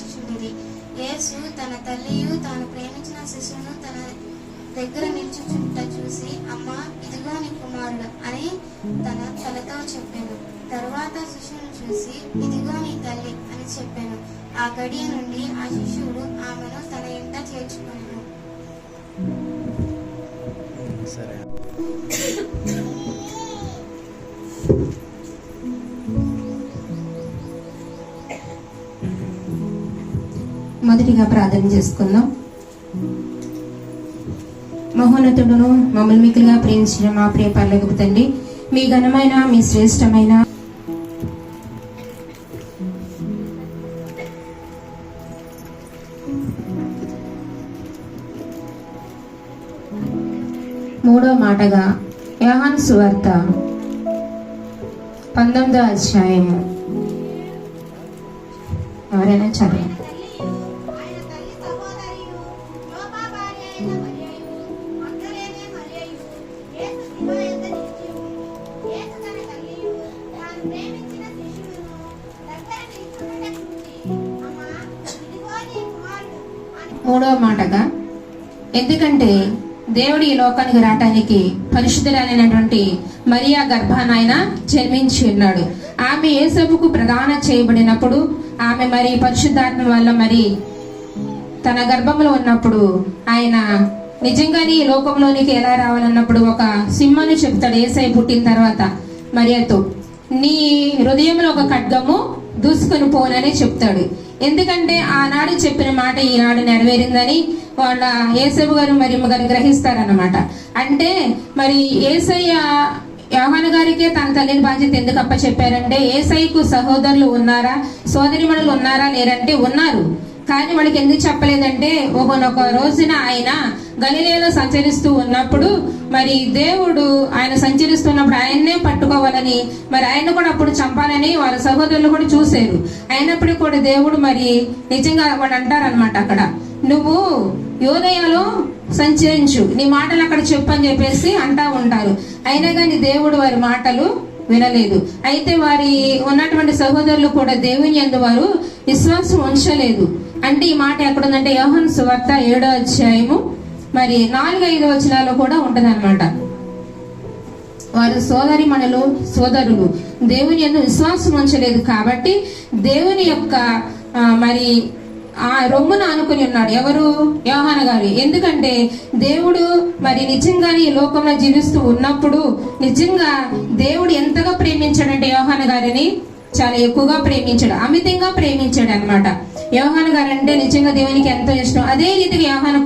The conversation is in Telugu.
నిలుచుచుండిరి యేసు తన తల్లియు తాను ప్రేమించిన శిశువును తన దగ్గర నిల్చుచుంట చూసి అమ్మా ఇదిగో నీ కుమారుడు అని తన తలతో చెప్పాను. తరువాత శిశువును చూసి ఇదిగో నీ తల్లి అని చెప్పాను. ఆ గడియ నుండి ఆ శిశువుడు ఆమెను తన ఇంట చేర్చుకున్నాను సరే మొదటిగా ప్రార్థన చేసుకుందాం. మహోన్నతుడును మమ్మల్ని మిక్కులుగా ప్రేమించిన మా ప్రియ పర్లకు తండ్రి మీ ఘనమైన మీ శ్రేష్టమైన మూడో మాటగా యోహాన్ సువార్త పంతొమ్మిదో అధ్యాయము. ఎవరైనా చదవండి. మూడవ మాటగా ఎందుకంటే దేవుడు ఈ లోకానికి రావటానికి పరిశుద్ధులైనటువంటి మరియా గర్భాన ఆయన జన్మించి ఉన్నాడు. ఆమె ఏ సభకు ప్రదానం చేయబడినప్పుడు ఆమె మరి పరిశుద్ధాత్మ వల్ల మరి తన గర్భంలో ఉన్నప్పుడు ఆయన నిజంగానే ఈ లోకంలోనికి ఎలా రావాలన్నప్పుడు ఒక సింహను చెప్తాడు ఏసై పుట్టిన తర్వాత మరియాతో నీ హృదయంలో ఒక ఖడ్గము దూసుకొని పోనని చెప్తాడు. ఎందుకంటే ఆనాడు చెప్పిన మాట ఈనాడు నెరవేరిందని వాళ్ళ ఏసబు గారు మరి గారు గ్రహిస్తారన్నమాట. అంటే మరి ఏసయ్య యోహాను గారికే తన తల్లిని బాధ్యత ఎందుకు అప్ప చెప్పారంటే ఏసైకు సహోదరులు ఉన్నారా సోదరిమణులు ఉన్నారా లేరంటే ఉన్నారు. కానీ వాళ్ళకి ఎందుకు చెప్పలేదంటే ఒకనొక రోజున ఆయన గలిలేలో సంచరిస్తూ ఉన్నప్పుడు మరి దేవుడు ఆయన సంచరిస్తున్నప్పుడు ఆయన్నే పట్టుకోవాలని మరి ఆయన కూడా అప్పుడు చంపాలని వాళ్ళ సహోదరులు కూడా చూశారు. అయినప్పటికీ కూడా దేవుడు మరి నిజంగా వాడు అంటారనమాట అక్కడ నువ్వు యోదయలో సంచరించు నీ మాటలు అక్కడ చెప్పు అని చెప్పేసి అంటా ఉంటారు. అయినా కానీ దేవుడు వారి మాటలు వినలేదు. అయితే వారి ఉన్నటువంటి సహోదరులు కూడా దేవుని ఎందు వారు విశ్వాసం ఉంచలేదు. అంటే ఈ మాట ఎక్కడుందంటే యోహన్ సువార్త ఏడో అధ్యాయము మరి నాలుగు ఐదు వచనాల్లో కూడా ఉంటదన్నమాట. వారు సోదరి మనలు సోదరులు దేవుని యందు విశ్వాసం ఉంచలేదు కాబట్టి దేవుని యొక్క మరి ఆ రొమ్మును అనుకుని ఉన్నాడు. ఎవరు? యోహాన గారు. ఎందుకంటే దేవుడు మరి నిజంగానే ఈ లోకంలో జీవిస్తూ ఉన్నప్పుడు నిజంగా దేవుడు ఎంతగా ప్రేమించాడంటే యోహాన గారిని? చాలా ఎక్కువగా ప్రేమించాడు అమితంగా ప్రేమించాడు అనమాట యోహాను గారు అంటే నిజంగా దేవునికి ఎంతో ఇష్టం. అదే రీతిగా యోహాను